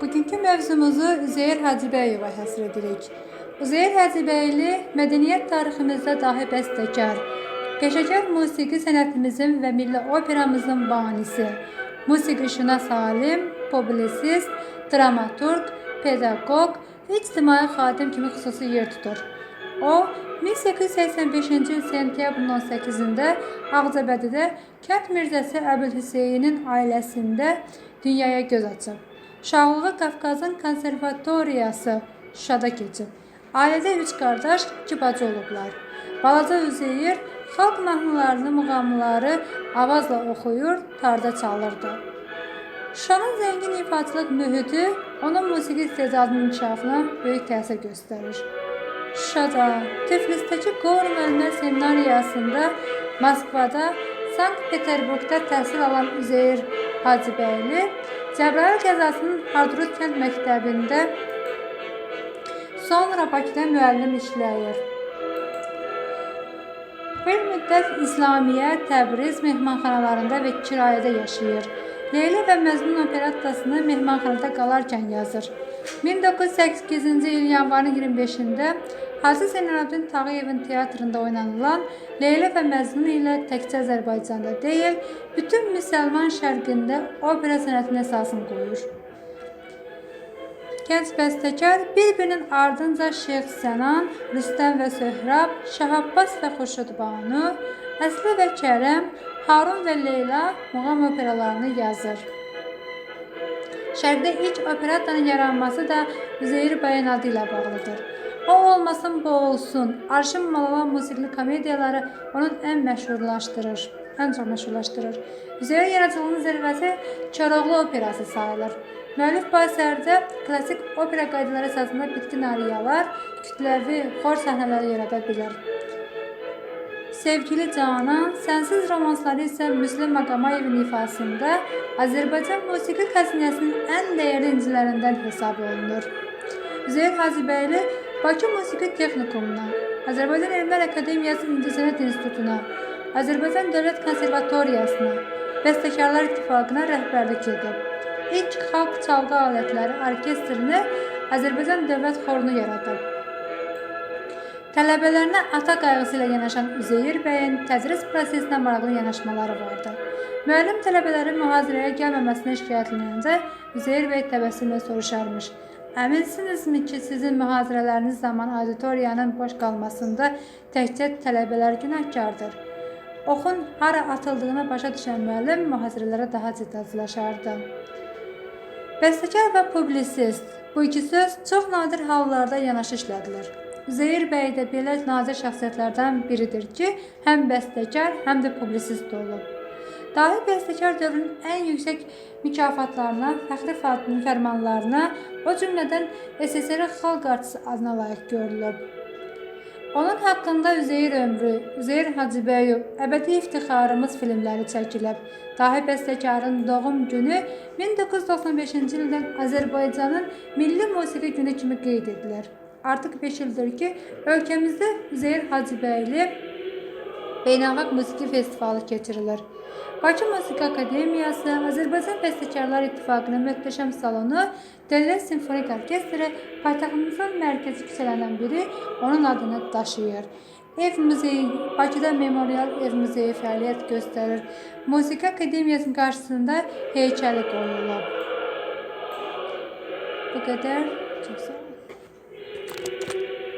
Bugünkü mövzumuzu Üzeyir Hacıbəyova həsr edirik. Üzeyir Hacıbəyli mədəniyyət tariximizdə dahi bəstəkar, peşəkar musiqi sənətimizin və milli operamızın banisi, musiqişünas alim, publisist, dramaturq, pedaqoq və ictimai xadim kimi xüsusi yer tutur. O, 1885-ci il sentyabrın 18-də Ağcabədidə Kənd Mirzəsi Əbülhüseynin ailəsində dünyaya göz açıb. Uşaqlığı Qafqazın konservatoriyası Şuşada keçib. Ailədə üç qardaş, iki bacı olublar. Balaca Üzeyir xalq mahnılarını, muğamları avazla oxuyur, tarda çalırdı. Şuşanın zəngin ifaçılıq mühiti onun musiqi istedadının inkişafına böyük təsir göstərir. Şuşada, Tiflisdəki Qorum Ölmə seminariyasında, Moskvada, Sankt-Peterburqda təhsil alan Üzeyir Hacıbəyli Cəbrayıl qəzasının Hardrut kənd məktəbində sonra Bakıda müəllim işləyir. Bir müddət İslamiyə, Təbriz mehmanxanalarında və kirayədə yaşayır. Leyla və Məcnun operettasını mehmanxanada qalarkən yazır. 1908-ci il yanvarın 25-də Hacı Zeynalabdin Tağıyevin teatrında oynanılan Leyla və Məcnun ilə təkcə Azərbaycanda deyil, bütün müsəlman şərqində opera sənətinə əsasını qoyur. Gənc bəstəkar bir-birinin ardınca Şeyx Sənan, Rüstəm və Söhrab, Şah Abbas və Xurşud Banu, Əsli və Kərəm, Harun və Leyla muğam operalarını yazır. Şərqdə ilk operettanın yaranması da Üzeyir bəyin adı ilə bağlıdır. O olmasın bu olsun. Arşın Malala musiqili komediyaları onun ən məşhurlaşdırır, ən çox məşhurlaşdırır. Üzeyir yaradıcılığının zirvəsi Koroğlu operası sayılır. Müəllif bu əsərdə klassik opera qaydaları əsasında bitkin ariyalar, kütləvi xor səhnələri yarada bilər. Sevgili Canan, Sənsiz romansları isə Müslüm Maqamayevin ifasında Azərbaycan musiqi xəzinəsinin ən dəyərli incilərindən hesab olunur. Üzeyir Hacıbəyli Bakı Musiqi Texnikumuna, Azərbaycan Elmlər Akademiyası İncəsənət İnstitutuna, Azərbaycan Dövlət Konservatoriyasına, Bəstəkarlar İttifaqına rəhbərlik edib. İlk xalq çalğı alətləri orkestrini Azərbaycan Dövlət Xorunu yaradıb. Tələbələrinə ata qayğısı ilə yanaşan Üzeyir bəyin tədris prosesinə maraqlı yanaşmaları vardı. Müəllim tələbələrin mühazirəyə gəlməməsinə şikayətlənincə Üzeyir bəy təbəssümlə soruşarmış. Əminsinizmi ki, sizin mühazirələriniz zamanı auditoriyanın boş qalmasında təkcə tələbələr günahkardır? Oxun hara atıldığını başa düşən müəllim mühazirələrə daha ciddi hazırlaşardı. Bəstəkar və publisist bu iki söz çox nadir hallarda yanaşı işlədilir. Üzeyir bəy də belə nadir şəxsiyyətlərdən biridir ki, həm bəstəkar, həm də publisist olub. Dahi bəstəkar dövrünün ən yüksək mükafatlarına, fəxri fərmanlarına, o cümlədən SSR Xalq Artisti adına layiq görülüb. Onun haqqında Üzeyir ömrü, Üzeyir Hacıbəyov, Əbədi iftixarımız filmləri çəkilib. Dahi bəstəkarın doğum günü 1995-ci ildən Azərbaycanın milli musiqi günü kimi qeyd edilir. Artıq 5 ildir ki, ölkəmizdə Üzeyir Hacıbəyli Beynəlxalq Musiqi Festivalı keçirilir. Bakı Musiqi Akademiyası, Azərbaycan Bəstəkarlar İttifaqının möhtəşəm salonu, Dəllər Simfonik Orkestri paytaxtımızın mərkəzi küçələrindən biri onun adını daşıyır. Ev muzeyi, Bakıda Memorial Ev muzeyi fəaliyyət göstərir. Musiqi Akademiyasının qarşısında heykəli qoyulub. Bu qədər. Çox sağ olun.